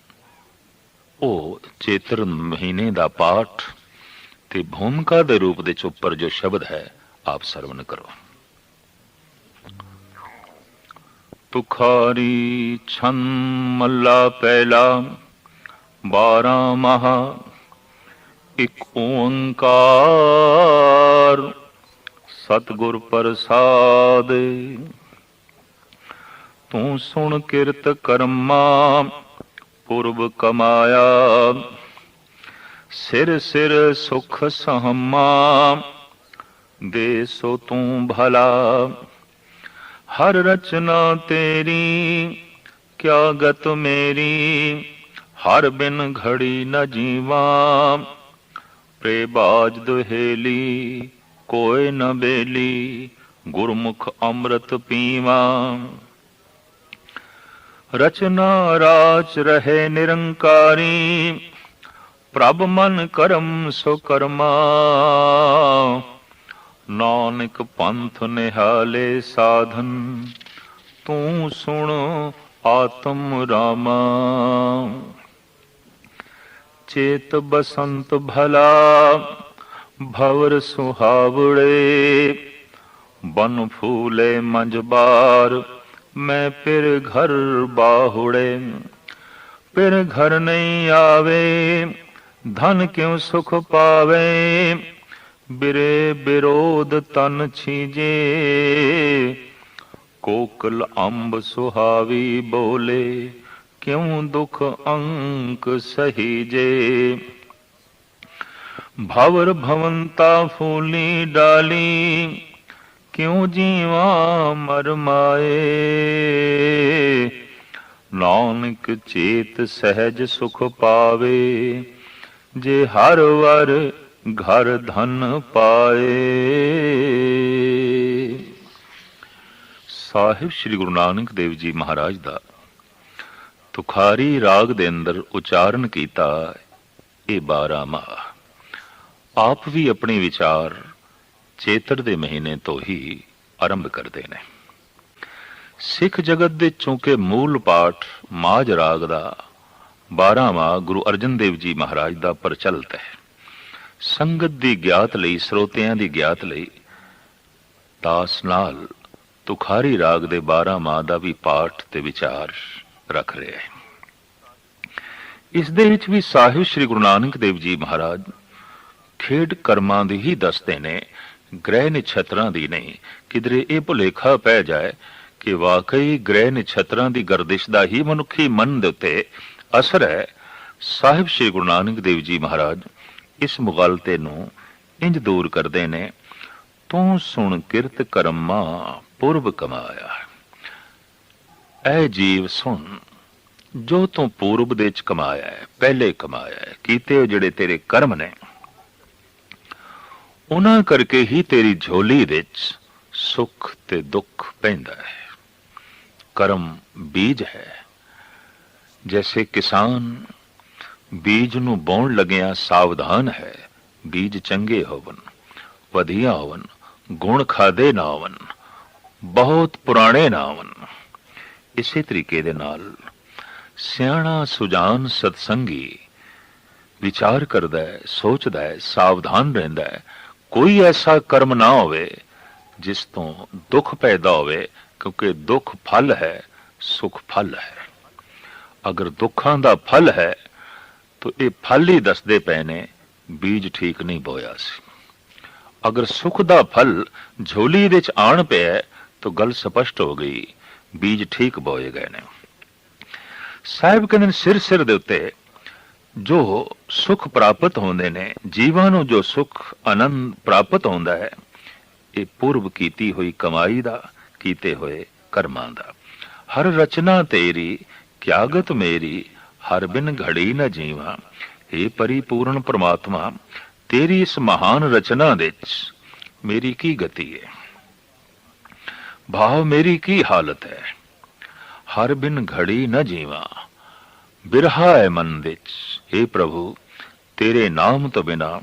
ਉਹ ਚੇਤਰ ਮਹੀਨੇ ਦਾ ਪਾਠ ਤੇ ਭੂਮਿਕਾ ਦੇ ਰੂਪ ਦੇ ਉੱਪਰ ਜੋ ਸ਼ਬਦ ਹੈ, ਆਪ ਸਰਵਨ ਕਰੋ। ਤੁਖਾਰੀ ਛੰਨ ਮੱਲਾ ਪਹਿਲਾ 12 ਮਹਾ, ਇਕ ਓੰਕਾਰ ਸਤਿਗੁਰ ਪ੍ਰਸਾਦ। ਤੂੰ ਸੁਣ ਕਿਰਤ ਕਰਮਾ, ਪੁਰਬ ਕਮਾਇਆ। ਸਿਰ ਸਿਰ ਸੁਖ ਸਹਮਾ, ਦੇ ਸੋ ਤੂੰ ਭਲਾ। ਹਰ ਰਚਨਾ ਤੇਰੀ ਕਿਆ ਗਤ ਮੇਰੀ, ਹਰ ਬਿਨ ਘੜੀ ਨ ਜੀਵਾਂ। ਪ੍ਰੇਬਾਜ ਦੁਹੇਲੀ, ਕੋਇ ਨ ਬੇਲੀ, ਗੁਰਮੁਖ ਅੰਮ੍ਰਿਤ ਪੀਵਾਂ। ਰਚਨਾ ਰਾਚ ਰਹੇ ਨਿਰੰਕਾਰੀ, ਪ੍ਰਭ ਮਨ ਕਰਮ ਸੋ ਕਰਮਾ। ਨਾਨਕ ਪੰਥ ਨਿਹਾਲੇ ਸਾਧਨ, ਤੂੰ ਸੁਣ ਆਤਮ ਰਾਮਾ। ਚੇਤ ਬਸੰਤ ਭਲਾ, ਭਵਰ ਸੁਹਾਵੜੇ, ਬਨ ਫੂਲੇ ਮੰਜਬਾਰ ਮੈਂ ਫਿਰ ਘਰ ਬਾਹੁੜੇ। ਫਿਰ ਘਰ ਨਹੀਂ ਆਵੇ, ਧਨ ਕਿਉ ਸੁਖ ਪਾਵੇ ਬਿਰੇ ਬਿਰੋਧ ਤਨ ਛੀਜੇ, ਕੋਕਲ ਅੰਬ ਸੁਹਾਵੀ ਬੋਲੇ, ਕਿਉ ਦੁਖ ਅੰਕ ਸਹੀਜੇ? ਭਵਰ ਭਵੰਤਾ ਫੂਲੀ ਡਾਲੀ, ਕਿਉ ਜੀਵਾ ਮਰਮਾਏ ਨਾਨਕ ਚੇਤ ਸਹਿਜ ਸੁਖ ਪਾਵੇ, ਜੇ ਹਰ ਵਰ ਘਰ ਧਨ ਪਾਏ। ਸਾਹਿਬ ਸ੍ਰੀ ਗੁਰੂ ਨਾਨਕ ਦੇਵ ਜੀ ਮਹਾਰਾਜ ਦਾ ਤੁਖਾਰੀ ਰਾਗ ਦੇ ਅੰਦਰ ਉਚਾਰਨ ਕੀਤਾ ਇਹ 12 ਮਾਹ। ਆਪ ਵੀ ਆਪਣੇ ਵਿਚਾਰ ਚੇਤਰ ਦੇ ਮਹੀਨੇ ਤੋਂ ਹੀ ਆਰੰਭ ਕਰਦੇ ਨੇ। ਸਿੱਖ ਜਗਤ ਦੇ ਚੌਂਕੇ ਮੂਲ ਪਾਠ ਮਾਜ ਰਾਗ ਦਾ 12ਵਾਂ ਗੁਰੂ ਅਰਜਨ ਦੇਵ ਜੀ ਮਹਾਰਾਜ ਦਾ ਪ੍ਰਚਲਿਤ ਹੈ। ਸੰਗਤ ਦੀ ਗਿਆਤ ਲਈ, ਸਰੋਤਿਆਂ ਦੀ ਗਿਆਤ ਲਈ, ਤਾਸ ਨਾਲ ਤੁਖਾਰੀ ਰਾਗ ਦੇ 12 ਮਾਹ ਦਾ ਵੀ ਪਾਠ ਤੇ ਵਿਚਾਰ ਰੱਖ ਰਿਹਾ ਹੈ। ਇਸ ਦੇ ਵਿੱਚ ਵੀ ਸਾਹਿਬ ਸ੍ਰੀ ਗੁਰੂ ਨਾਨਕ ਦੇਵ ਜੀ ਮਹਾਰਾਜ ਖੇਡ ਕਰਮਾਂ ਦੀ ਹੀ ਦੱਸਦੇ ਨੇ, ਗ੍ਰਹਿ ਨਛਤਰਾਂ ਦੀ ਨਹੀਂ, ਕਿਧਰੇ ਇਹ ਭੁਲੇਖਾ ਪੈ ਜਾਏ ਕਿ ਵਾਕਈ ਗ੍ਰਹਿ ਨਛਤਰਾਂ ਦੀ ਗਰਦਿਸ਼ ਦਾ ਹੀ ਮਨੁੱਖੀ ਮਨ ਦੇ ਉੱਤੇ ਅਸਰ ਹੈ। ਸਾਹਿਬ ਸ੍ਰੀ ਗੁਰੂ ਨਾਨਕ ਦੇਵ ਜੀ ਮਹਾਰਾਜ ਇਸ ਮੁਗਲਤੇ ਨੂੰ ਇੰਜ ਦੂਰ ਕਰਦੇ ਨੇ, ਤੂੰ ਸੁਣ ਕਿਰਤ ਕਰਮਾ ਪੁਰਬ ਕਮਾਇਆ ਐ ਜੀਵ ਸੁਣ, ਜੋ ਤੂੰ ਪੂਰਬ ਦੇ ਚ ਕਮਾਇਆ ਹੈ, ਪਹਿਲੇ ਕਮਾਇਆ ਹੈ, ਕੀਤੇ ਜਿਹੜੇ ਤੇਰੇ ਕਰਮ ਨੇ, ਉਹਨਾਂ ਕਰਕੇ ਹੀ ਤੇਰੀ ਝੋਲੀ ਵਿੱਚ ਸੁੱਖ ਤੇ ਦੁੱਖ ਪੈਂਦਾ ਹੈ। ਕਰਮ ਬੀਜ ਹੈ, ਜੈਸੇ ਕਿਸਾਨ ਬੀਜ ਨੂੰ ਬੋਣ ਲੱਗਿਆ ਸਾਵਧਾਨ ਹੈ। ਬੀਜ ਚੰਗੇ ਹੋਵਨ, ਵਧੀਆ ਹੋਵਨ, ਗੁਣ ਖਾਦੇ ਨਾ ਹੋਵਨ, ਬਹੁਤ ਪੁਰਾਣੇ ਨਾ ਹੋਵਨ। ਇਸੇ ਤਰੀਕੇ ਦੇ ਨਾਲ ਸਿਆਣਾ ਸੁਜਾਨ ਸਤਸੰਗੀ ਵਿਚਾਰ ਕਰਦਾ ਹੈ, ਸੋਚਦਾ ਹੈ, ਸਾਵਧਾਨ ਰਹਿੰਦਾ ਹੈ। ਕੋਈ ਐਸਾ ਕਰਮ ਨਾ ਹੋਵੇ ਜਿਸ ਤੋਂ ਦੁੱਖ ਪੈਦਾ ਹੋਵੇ, ਕਿਉਂਕਿ ਦੁੱਖ ਫਲ ਹੈ, ਸੁਖ ਫਲ ਹੈ। ਅਗਰ ਦੁੱਖਾਂ ਦਾ ਫਲ ਹੈ ਤਾਂ ਇਹ ਫਲ ਹੀ ਦੱਸਦੇ ਪਏ ਨੇ, ਬੀਜ ਠੀਕ ਨਹੀਂ ਬੋਇਆ ਸੀ। ਅਗਰ ਸੁਖ ਦਾ ਫਲ ਝੋਲੀ ਵਿੱਚ ਆਣ ਪਿਆ ਤਾਂ ਗੱਲ ਸਪਸ਼ਟ ਹੋ ਗਈ, ਬੀਜ ਠੀਕ ਬੋਏ ਗਏ ਨੇ। ਸਾਹਿਬ ਕਹਿੰਦੇ ਨੇ, ਸਿਰ ਸਿਰ ਦੇ ਉੱਤੇ, ਜੋ ਸੁਖ ਪ੍ਰਾਪਤ ਹੁੰਦੇ ਨੇ, ਜੀਵਾਂ ਨੂੰ ਜੋ ਸੁਖ ਆਨੰਦ ਪ੍ਰਾਪਤ ਹੁੰਦਾ ਹੈ, ਇਹ ਪੂਰਬ ਕੀਤੀ ਹੋਈ ਕਮਾਈ ਦਾ, ਕੀਤੇ ਹੋਏ ਕਰਮਾਂ ਦਾ। ਹਰ ਰਚਨਾ ਤੇਰੀ, ਕਿਆਗਤ ਮੇਰੀ ਹਰ ਬਿਨ ਘੜੀ ਨ ਜੀਵਾਂ। हे ਪਰਿਪੂਰਨ ਪ੍ਰਮਾਤਮਾ, ਤੇਰੀ ਇਸ ਮਹਾਨ ਰਚਨਾ ਵਿੱਚ ਮੇਰੀ ਕੀ ਗਤੀ ਹੈ? ਭਾਵ ਮੇਰੀ ਕੀ ਹਾਲਤ ਹੈ? ਹਰ ਬਿਨ ਘੜੀ ਨ ਜੀਵਾਂ। ਬਿਰਹਾ ਹੈ ਮਨ ਵਿੱਚ। हे ਪ੍ਰਭੂ, ਤੇਰੇ ਨਾਮ ਤੋਂ ਬਿਨਾ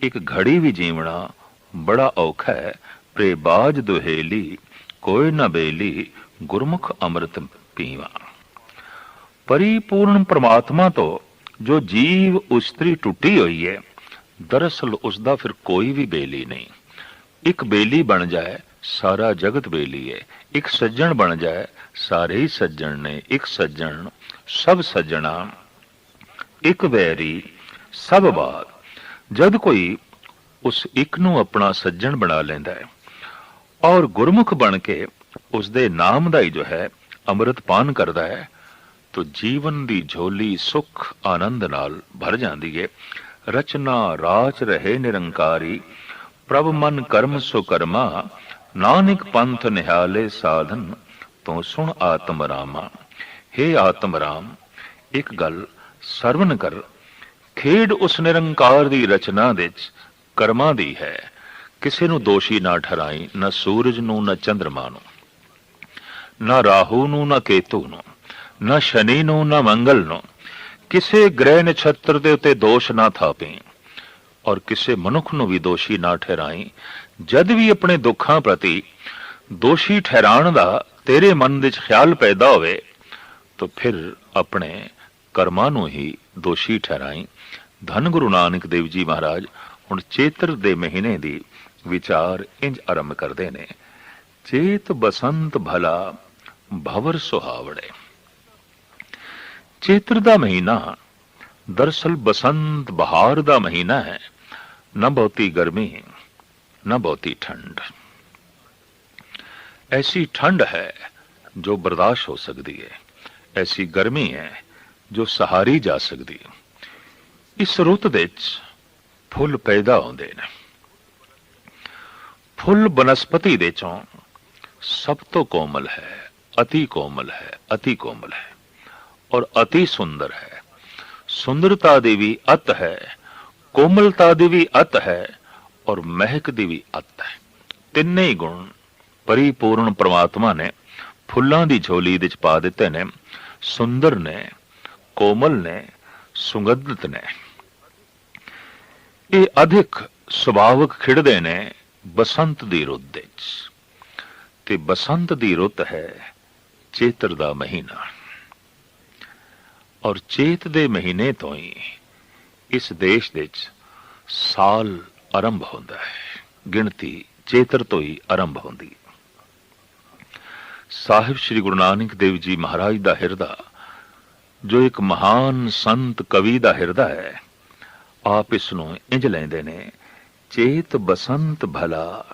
ਇੱਕ ਘੜੀ ਵੀ ਜੀਵਣਾ ਬੜਾ ਔਖਾ ਹੈ। ਪ੍ਰੇਬਾਜ ਦੁਹੇਲੀ, ਕੋਈ ਨਾ ਬੇਲੀ ਗੁਰਮੁਖ ਅੰਮ੍ਰਿਤ ਪੀਵਾ। ਪਰਿਪੂਰਨ ਪ੍ਰਮਾਤਮਾ ਤੋਂ ਜੋ ਜੀਵ ਉਸਤਰੀ ਟੁੱਟੀ ਹੋਈ ਹੈ ਦਰਅਸਲ ਉਸ ਦਾ ਫਿਰ ਕੋਈ ਵੀ ਬੇਲੀ ਨਹੀਂ ਇੱਕ ਬੇਲੀ ਬਣ ਜਾਏ ਸਾਰਾ ਜਗਤ ਬੇਲੀ ਹੈ ਇੱਕ ਸੱਜਣ ਬਣ ਜਾਏ ਸਾਰੇ ਹੀ ਸੱਜਣ ਨੇ ਇੱਕ ਸੱਜਣ ਸਭ ਸੱਜਣਾ ਇੱਕ ਵੈਰੀ ਸਭ ਬਾਦ ਜਦ ਕੋਈ ਉਸ ਇੱਕ ਨੂੰ ਆਪਣਾ ਸੱਜਣ ਬਣਾ ਲੈਂਦਾ ਹੈ ਔਰ ਗੁਰਮੁਖ ਬਣ ਕੇ ਉਸ ਦੇ ਨਾਮ ਦਾ ਹੀ ਜੋ ਹੈ ਅੰਮ੍ਰਿਤ ਪਾਨ ਕਰਦਾ ਹੈ ਤੋ ਜੀਵਨ ਦੀ ਝੋਲੀ ਸੁਖ ਆਨੰਦ ਨਾਲ ਭਰ ਜਾਂਦੀ ਹੈ ਰਚਨਾ ਰਾਜ ਰਹੇ ਨਿਰੰਕਾਰੀ, ਪ੍ਰਭ ਮਨ ਕਰਮ ਸੋ ਕਰਮਾ, ਨਾਨਕ ਪੰਥ ਨਿਹਾਲੇ ਸਾਧਨ, ਤੋਂ ਸੁਣ ਆਤਮ ਰਾਮਾ। हे ਆਤਮ ਰਾਮ, ਇੱਕ ਗੱਲ ਸਰਵਨ ਕਰ, ਖੇਡ ਉਸ ਨਿਰੰਕਾਰ ਦੀ ਰਚਨਾ ਵਿੱਚ ਕਰਮਾਂ ਦੀ ਹੈ। ਕਿਸੇ ਨੂੰ ਦੋਸ਼ੀ ਨਾ ਠਹਿਰਾਈ, ਨਾ ਸੂਰਜ ਨੂੰ, ਨਾ ਚੰ드ਰਮਾ ਨੂੰ, ਨਾ ਰਾਹੂ ਨੂੰ, ਨਾ ਕੇਤੂ ਨੂੰ। ਨਾ ਸ਼ਨੀ ਨੂੰ, ਨਾ ਮੰਗਲ ਨੂੰ। ਕਿਸੇ ਗ੍ਰਹਿ ਨਛੱਤਰ ਦੇ ਉੱਤੇ ਦੋਸ਼ ਨਾ ਥਾਪੇ ਔਰ ਕਿਸੇ ਮਨੁੱਖ ਨੂੰ ਵੀ ਦੋਸ਼ੀ ਨਾ ਠਹਿਰਾਈ। ਜਦ ਵੀ ਆਪਣੇ ਦੁੱਖਾਂ ਪ੍ਰਤੀ ਦੋਸ਼ੀ ਠਹਿਰਾਣ ਦਾ ਤੇਰੇ ਮਨ ਵਿੱਚ ਖਿਆਲ ਪੈਦਾ ਹੋਵੇ, ਤਾਂ ਫਿਰ ਆਪਣੇ ਕਰਮਾਂ ਨੂੰ ਹੀ ਦੋਸ਼ੀ ਠਹਿਰਾਈ। ਧੰਨ ਗੁਰੂ ਨਾਨਕ ਦੇਵ ਜੀ ਮਹਾਰਾਜ, ਹੁਣ ਚੇਤਰ ਦੇ ਮਹੀਨੇ ਦੀ ਵਿਚਾਰ ਇੰਜ ਆਰੰਭ ਕਰਦੇ ਨੇ। ਚੇਤ ਬਸੰਤ ਭਲਾ ਭਵਰ ਸੁਹਾਵੜੇ ਚੇਤਰ ਦਾ ਮਹੀਨਾ ਦਰਸਲ ਬਸੰਤ ਬਹਾਰ ਦਾ ਮਹੀਨਾ ਹੈ। ਨਾ ਬਹੁਤੀ ਗਰਮੀ, ਨਾ ਬਹੁਤੀ ਠੰਡ। ਐਸੀ ਠੰਡ ਹੈ ਜੋ ਬਰਦਾਸ਼ਤ ਹੋ ਸਕਦੀ ਹੈ। ਐਸੀ ਗਰਮੀ ਹੈ ਜੋ ਸਹਾਰੀ ਜਾ ਸਕਦੀ ਹੈ। ਇਸ ਰੁੱਤ ਵਿੱਚ ਫੁੱਲ ਪੈਦਾ ਹੁੰਦੇ ਨੇ। ਫੁੱਲ ਬਨਸਪਤੀ ਦੇ ਚੋਂ ਸਭ ਤੋਂ ਕੋਮਲ ਹੈ, ਅਤੀ ਕੋਮਲ ਹੈ, ਅਤੀ ਕੋਮਲ ਹੈ। ਔਰ ਅਤੀ ਸੁੰਦਰ ਹੈ। ਸੁੰਦਰਤਾ ਦੀ ਵੀ ਅਤ ਹੈ, ਕੋਮਲਤਾ ਦੀ ਵੀ ਅਤ ਹੈ ਔਰ ਮਹਿਕ ਦੀ ਵੀ ਅਤ ਹੈ। ਤਿੰਨੇ ਹੀ ਗੁਣ ਪਰਿਪੂਰਨ ਪ੍ਰਮਾਤਮਾ ਨੇ ਫੁੱਲਾਂ ਦੀ ਝੋਲੀ ਵਿੱਚ ਪਾ ਦਿੱਤੇ ਨੇ, ਸੁੰਦਰ ਨੇ, ਕੋਮਲ ਨੇ, ਸੁਗੰਧਿਤ ਨੇ। ਇਹ ਅਧਿਕ ਸੁਭਾਵਕ ਖਿੜਦੇ ਨੇ ਬਸੰਤ ਦੀ ਰੁੱਤ ਵਿੱਚ। ਤੇ ਬਸੰਤ ਦੀ ਰੁੱਤ ਹੈ ਚੇਤਰ ਦਾ ਮਹੀਨਾ। ਔਰ ਚੇਤ ਦੇ ਮਹੀਨੇ ਤੋਂ ਹੀ ਇਸ ਦੇਸ਼ ਵਿੱਚ ਸਾਲ ਆਰੰਭ ਹੁੰਦਾ ਹੈ। ਗਿਣਤੀ ਚੇਤਰ ਤੋਂ ਹੀ ਆਰੰਭ ਹੁੰਦੀ ਹੈ। ਸਾਹਿਬ ਸ੍ਰੀ ਗੁਰੂ ਨਾਨਕ ਦੇਵ ਜੀ ਮਹਾਰਾਜ ਦਾ ਹਿਰਦਾ, ਜੋ ਇੱਕ ਮਹਾਨ ਸੰਤ ਕਵੀ ਦਾ ਹਿਰਦਾ ਹੈ, ਆਪ ਇਸ ਨੂੰ ਇੰਜ ਲੈਂਦੇ ਨੇ, ਚੇਤ ਬਸੰਤ ਭਲਾ,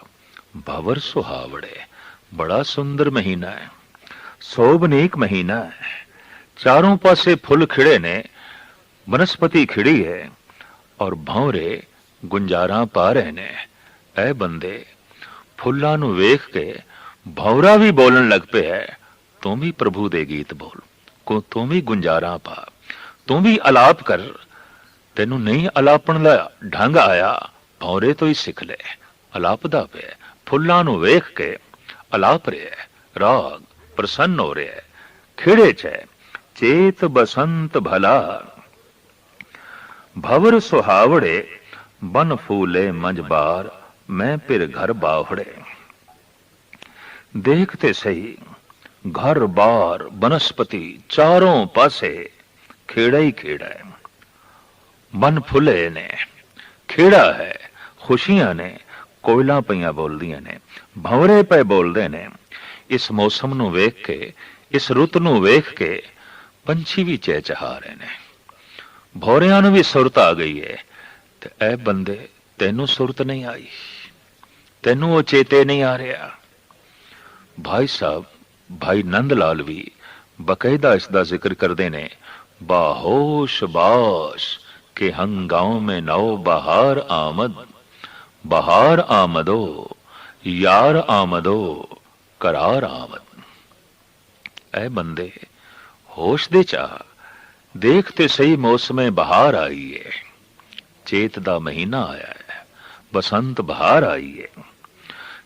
ਭਵਰ ਸੁਹਾਵੜੇ, ਬੜਾ ਸੁੰਦਰ ਮਹੀਨਾ ਹੈ, ਸੋਭਨੀਕ ਮਹੀਨਾ ਹੈ। ਚਾਰੋਂ ਪਾਸੇ ਫੁੱਲ ਖਿੜੇ ਨੇ ਬਨਸਪਤੀ ਖਿੜੀ ਹੈ ਔਰ ਭੌਰੇ ਗੁੰਜਾਰਾਂ ਪਾ ਰਹੇ ਨੇ ਐ ਬੰਦੇ ਫੁੱਲਾਂ ਨੂੰ ਵੇਖ ਕੇ ਭੌਰਾ ਵੀ ਬੋਲਣ ਲੱਗ ਪਿਆ ਤੂੰ ਵੀ ਪ੍ਰਭੂ ਦੇ ਗੀਤ ਬੋਲ ਕੋ ਤੂੰ ਵੀ ਗੁੰਜਾਰਾਂ ਪਾ ਤੂੰ ਵੀ ਅਲਾਪ ਕਰ ਤੈਨੂੰ ਨਹੀਂ ਅਲਾਪਣ ਦਾ ਢੰਗ ਆਇਆ ਭੌਰੇ ਤੋਂ ਹੀ ਸਿੱਖ ਲੈ ਅਲਾਪਦਾ ਪਿਆ ਫੁੱਲਾਂ ਨੂੰ ਵੇਖ ਕੇ ਅਲਾਪ ਰਿਹਾ ਰਾਗ ਪ੍ਰਸੰਨ ਹੋ ਰਿਹਾ ਖਿੜੇ ਚ ਹੈ, ਚੇਤ ਬਸੰਤ ਭਲਾ ਭਵਰ ਸੁਹਾਵੜੇ ਬਨ ਫੂਲੇ ਮੰਜ ਬਾਰ ਮੈਂ ਫਿਰ ਘਰ ਬਾਵੜੇ ਦੇਖਤੇ ਸਹੀ ਘਰ ਬਾਰ ਬਨਸਪਤੀ ਚਾਰੋਂ ਪਾਸੇ ਖੇੜਾ ਹੀ ਖੇੜਾ ਹੈ ਮਨ ਫੁੱਲੇ ਨੇ ਖੇੜਾ ਹੈ ਖੁਸ਼ੀਆਂ ਨੇ ਕੋਇਲਾਂ ਪਈਆਂ ਬੋਲਦੀਆਂ ਨੇ ਭਵਰੇ ਪਏ ਬੋਲਦੇ ਨੇ ਇਸ ਮੌਸਮ ਨੂੰ ਵੇਖ ਕੇ ਇਸ ਰੁੱਤ ਨੂੰ ਵੇਖ ਕੇ ਪੰਛੀ ਵੀ ਚਹਿਚਹਾ ਰਹੇ ਨੇ। ਭੌਰਿਆਂ ਨੂੰ ਵੀ ਸੁਰਤ ਆ ਗਈ ਹੈ ਤੇ ਐ ਬੰਦੇ ਤੈਨੂੰ ਸੁਰਤ ਨਹੀਂ ਆਈ। ਤੈਨੂੰ ਉਹ ਚੇਤੇ ਨਹੀਂ ਆ ਰਿਹਾ। ਭਾਈ ਸਾਹਿਬ, ਭਾਈ ਨੰਦ ਲਾਲ ਵੀ ਬਕਾਇਦਾ ਇਸ ਦਾ ਜ਼ਿਕਰ ਕਰਦੇ ਨੇ। ਬਾਹੋਸ਼ ਬਾਸ਼ ਕਿ ਹੰਗਾਉ में ਨੌ ਬਹਾਰ ਆਮਦ। ਬਹਾਰ ਆਮਦੋ, ਯਾਰ ਆਮਦੋ, ਕਰਾਰ ਆਮਦ। ਐ ਬੰਦੇ ਹੋਸ਼ ਦੇ ਚਾ ਦੇਖ ਤੇ ਸਹੀ ਮੌਸਮੇ ਬਹਾਰ ਆਈ ਹੈ ਚੇਤ ਦਾ ਮਹੀਨਾ ਆਇਆ ਹੈ। ਬਸੰਤ ਬਹਾਰ ਆਈ ਹੈ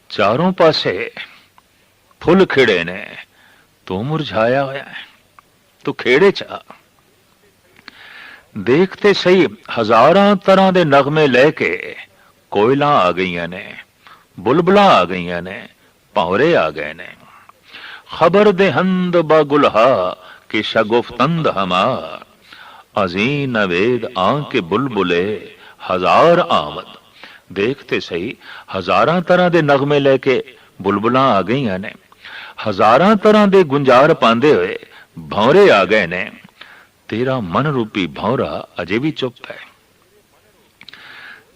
ਚਾਰੋਂ ਪਾਸੇ ਫੁੱਲ ਖਿੜੇ ਨੇ। ਤੂੰ ਮੁਰਝਾਇਆ ਹੋਇਆ ਹੈ। ਤੂੰ ਖੇੜੇ ਚ ਆ। ਦੇਖਤੇ ਸਹੀ ਹਜ਼ਾਰਾਂ ਤਰ੍ਹਾਂ ਦੇ ਨਗਮੇ ਲੈ ਕੇ ਕੋਇਲਾਂ ਆ ਗਈਆਂ ਨੇ। ਬੁਲਬੁਲਾਂ ਆ ਗਈਆਂ ਨੇ। ਭੌਰੇ ਆ ਗਏ ਨੇ। ਖਬਰ ਦੇ ਹੰਦ ਬਗੁਲਹਾ ਕਿ ਸ਼ਗੁਫਤੰਦ ਹਮਾ ਅਜ਼ੀਨ ਨਵੇਦ ਆਂਕੇ ਬੁਲਬੁਲੇ ਹਜ਼ਾਰ ਆਮਦ ਦੇਖਤੇ ਸਹੀ ਹਜ਼ਾਰਾਂ ਤਰ੍ਹਾਂ ਦੇ ਨਗਮੇ ਲੈ ਕੇ ਬੁਲਬੁਲਾਂ ਆ ਗਈਆਂ ਨੇ ਹਜ਼ਾਰਾਂ ਤਰ੍ਹਾਂ ਦੇ ਗੁੰਜਾਰ ਪਾਉਂਦੇ ਹੋਏ ਭੌਰੇ ਆ ਗਏ ਨੇ ਤੇਰਾ ਮਨ ਰੂਪੀ ਭੌਰਾ ਅਜੇ ਵੀ ਚੁੱਪ ਹੈ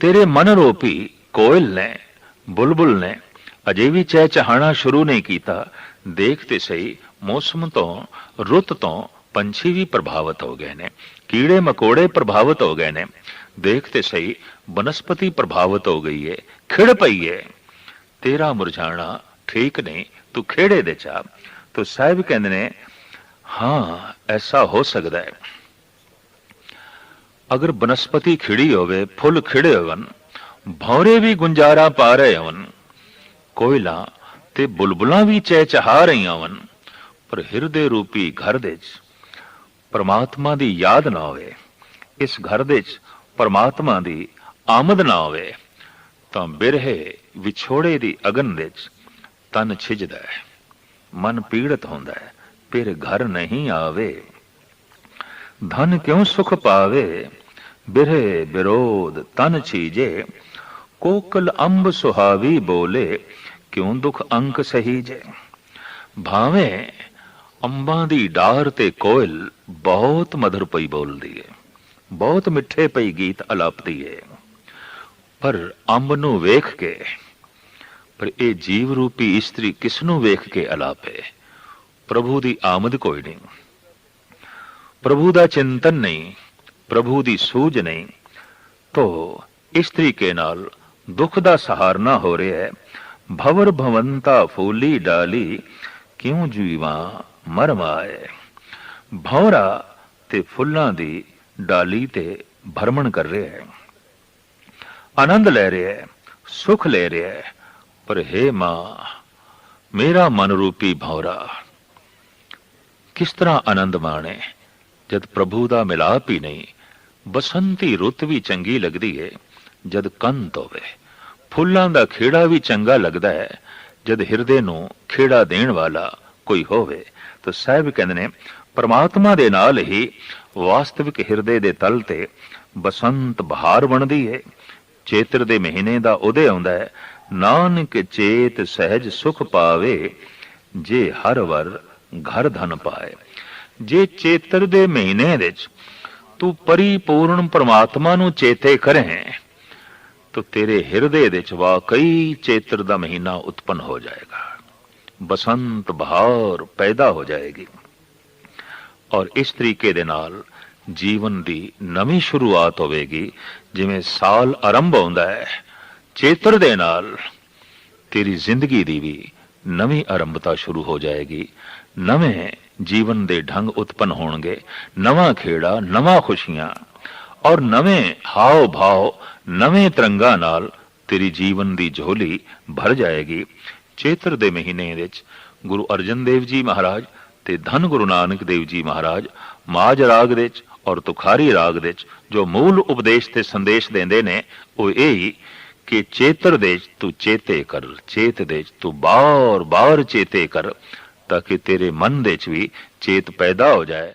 ਤੇਰੇ ਮਨ ਰੂਪੀ ਕੋਇਲ ਨੇ ਬੁਲਬੁਲ ਨੇ ਅਜੇ ਵੀ ਚਹਿਚਹਾਣਾ ਸ਼ੁਰੂ ਨਹੀਂ ਕੀਤਾ ਦੇਖਤੇ ਸਹੀ ਮੌਸਮ ਤੋਂ ਰੁੱਤ ਤੋਂ ਪੰਛੀ ਵੀ ਪ੍ਰਭਾਵਿਤ ਹੋ ਗਏ ਨੇ ਕੀੜੇ ਮਕੋੜੇ ਪ੍ਰਭਾਵਿਤ ਹੋ ਗਏ ਨੇ ਦੇਖਤੇ ਸਹੀ ਬਨਸਪਤੀ ਪ੍ਰਭਾਵਿਤ ਹੋ ਗਈ ਹੈ ਖਿੜ ਪਈ ਹੈ ਤੇਰਾ ਮੁਰਝਾਣਾ ਠੀਕ ਨਹੀਂ ਤੂੰ ਖੇੜੇ ਦੇ ਚਾ ਤੋ ਸਾਹਿਬ ਕਹਿੰਦੇ ਨੇ ਹਾਂ ਐਸਾ ਹੋ ਸਕਦਾ ਹੈ ਅਗਰ ਬਨਸਪਤੀ ਖਿੜੀ ਹੋਵੇ ਫੁੱਲ ਖਿੜੇ ਹੋਵਨ ਭੌਰੇ ਵੀ ਗੁੰਜਾਰਾ ਪਾ ਰਹੇ ਹੋਵਨ ਕੋਇਲਾ ਤੇ ਬੁਲਬੁਲਾਂ ਵੀ ਚਹਿਚਹਾ ਰਹੀਆਂ ਹੋਵਨ ਪਰ ਹਿਰਦੇ ਰੂਪੀ ਘਰ ਦੇ ਚ। ਪਰਮਾਤਮਾ ਦੀ ਯਾਦ ਨਾ ਹੋਵੇ, ਇਸ ਘਰ ਦੇ ਚ ਪਰਮਾਤਮਾ ਦੀ ਆਮਦ ਨਾ ਹੋਵੇ, ਤਾਂ ਬਿਰਹੇ ਵਿਛੋੜੇ ਦੀ ਅਗਨ ਵਿੱਚ ਤਨ ਛਿਜਦਾ ਹੈ, ਮਨ ਪੀੜਤ ਹੁੰਦਾ ਹੈ, ਫਿਰ ਘਰ ਨਹੀਂ ਆਵੇ। ਧਨ ਕਿਉ ਸੁਖ ਪਾਵੇ? ਬਿਰਹੇ ਵਿਰੋਧ ਤਨ ਛੀਜੇ, ਕੋਕਲ ਅੰਬ ਸੁਹਾਵੀ ਬੋਲੇ, ਕਿਉਂ ਦੁਖ ਅੰਕ ਸਹੀਜੇ? ਭਾਵੇਂ ਅੰਬਾਂ ਦੀ ਡਾਰ ਤੇ ਕੋਇਲ ਬਹੁਤ ਮਧੁਰ ਪਈ ਬੋਲਦੀ ਹੈ ਬਹੁਤ ਮਿੱਠੇ ਪਈ ਗੀਤ ਅਲਾਪਦੀ ਏ। ਪਰ ਅੰਬ ਨੂੰ ਵੇਖ ਕੇ, ਪਰ ਇਹ ਜੀਵ ਰੂਪੀ ਇਸਤਰੀ ਕਿਸ ਨੂੰ ਵੇਖ ਕੇ ਅਲਾਪੇ? ਪ੍ਰਭੂ ਦੀ ਆਮਦ ਕੋਈ ਨਹੀਂ। ਪ੍ਰਭੂ ਦਾ ਚਿੰਤਨ ਨਹੀਂ, ਪ੍ਰਭੂ ਦੀ ਸੂਝ ਨਹੀਂ। ਤੋ ਇਸ ਤਰੀਕੇ ਨਾਲ ਦੁੱਖ ਦਾ ਸਹਾਰਨਾ ਹੋ ਰਿਹਾ ਹੈ। ਭਵਰ ਭਵੰਤਾ ਫੂਲੀ ਡਾਲੀ ਕਿਉਂ ਜੀਵਾਂ? ਮਰ ਮਾਏ ਭੌਰਾ ਤੇ ਫੁੱਲਾਂ ਦੀ ਡਾਲੀ ਤੇ ਭਰਮਣ ਕਰ ਰਿਹਾ ਹੈ। ਆਨੰਦ ਲੈ ਰਿਹਾ ਹੈ, ਸੁਖ ਲੈ ਰਿਹਾ ਹੈ। ਪਰ ਹੈ ਮਾਂ, ਮੇਰਾ ਮਨ ਰੂਪੀ ਭੌਰਾ, ਕਿਸ ਤਰ੍ਹਾਂ ਆਨੰਦ ਮਾਣੇ ਜਦ ਪ੍ਰਭੂ ਦਾ ਮਿਲਾਪ ਹੀ ਨਹੀਂ, ਬਸੰਤੀ ਰੁੱਤ ਵੀ ਚੰਗੀ ਲੱਗਦੀ ਏ ਜਦ ਕੰਤ ਹੋਵੇ। ਫੁੱਲਾਂ ਦਾ ਖੇੜਾ ਵੀ ਚੰਗਾ ਲੱਗਦਾ ਹੈ, ਜਦ ਹਿਰਦੇ ਨੂੰ ਖੇੜਾ ਦੇਣ ਵਾਲਾ ਕੋਈ ਹੋਵੇ। ਤਾਂ ਸਾਹਿਬ ਕਹਿੰਦੇ ਨੇ, ਪਰਮਾਤਮਾ ਦੇ ਨਾਲ ਹੀ ਵਾਸਤਵਿਕ ਹਿਰਦੇ ਦੇ ਤਲ ਤੇ ਬਸੰਤ ਬਹਾਰ ਬਣਦੀ ਹੈ ਚੇਤਰ ਦੇ ਮਹੀਨੇ ਦਾ ਉਦੇ ਆਉਂਦਾ ਹੈ ਨਾਨਕ ਚੇਤ ਸਹਿਜ ਸੁਖ ਪਾਵੇ, ਜੇ ਹਰ ਵਰ ਘਰ ਧਨ ਪਾਏ। ਜੇ ਚੇਤਰ ਦੇ ਮਹੀਨੇ ਵਿੱਚ ਤੂੰ ਪਰਿਪੂਰਨ ਪ੍ਰਮਾਤਮਾ ਨੂੰ ਚੇਤੇ ਕਰੇ, ਤਾਂ ਤੇਰੇ ਹਿਰਦੇ ਵਿੱਚ ਵਾਕਈ ਚੇਤਰ ਦਾ ਮਹੀਨਾ ਉਤਪਨ ਹੋ ਜਾਏਗਾ। ਬਸੰਤ ਬਹਾਰ ਪੈਦਾ ਹੋ ਜਾਏਗੀ। ਔਰ ਇਸ ਤਰੀਕੇ ਦੇ ਨਾਲ ਜੀਵਨ ਦੀ ਨਵੀਂ ਸ਼ੁਰੂਆਤ ਹੋਵੇਗੀ। ਜਿਵੇਂ ਸਾਲ ਆਰੰਭ ਹੁੰਦਾ ਹੈ, ਚੇਤਰ ਦੇ ਨਾਲ ਤੇਰੀ ਜ਼ਿੰਦਗੀ ਦੀ ਵੀ ਨਵੀਂ ਆਰੰਭਤਾ ਸ਼ੁਰੂ ਹੋ ਜਾਏਗੀ। ਨਵੇਂ ਜੀਵਨ ਦੇ ਢੰਗ ਉਤਪਨ ਹੋਣਗੇ, ਨਵਾਂ ਖੇੜਾ, ਨਵਾਂ ਖੁਸ਼ੀਆਂ ਔਰ ਨਵੇਂ ਹਾਵ ਭਾਵ ਨਵੇਂ ਤਰੰਗਾਂ ਨਾਲ ਤੇਰੀ ਜੀਵਨ ਦੀ ਝੋਲੀ ਭਰ ਜਾਏਗੀ। ਚੇਤਰ ਦੇ ਮਹੀਨੇ ਵਿੱਚ ਗੁਰੂ ਅਰਜਨ ਦੇਵ ਜੀ ਮਹਾਰਾਜ ਤੇ ਧੰਨ ਗੁਰੂ ਨਾਨਕ ਦੇਵ ਜੀ ਮਹਾਰਾਜ ਮਾਜ ਰਾਗ ਦੇ ਵਿੱਚ ਔਰ ਤੁਖਾਰੀ ਰਾਗ ਦੇ ਵਿੱਚ ਜੋ ਮੂਲ ਉਪਦੇਸ਼ ਤੇ ਸੰਦੇਸ਼ ਦਿੰਦੇ ਨੇ, ਉਹ ਇਹ ਹੀ ਕਿ ਚੇਤਰ ਦੇ ਵਿੱਚ ਤੂੰ ਚੇਤੇ ਕਰ, ਚੇਤ ਦੇ ਤੂੰ ਬਾਰ ਬਾਰ ਚੇਤੇ ਕਰ, ਤਾਂ ਕਿ ਤੇਰੇ ਮਨ ਦੇ ਵਿੱਚ ਵੀ ਚੇਤ ਪੈਦਾ ਹੋ ਜਾਏ।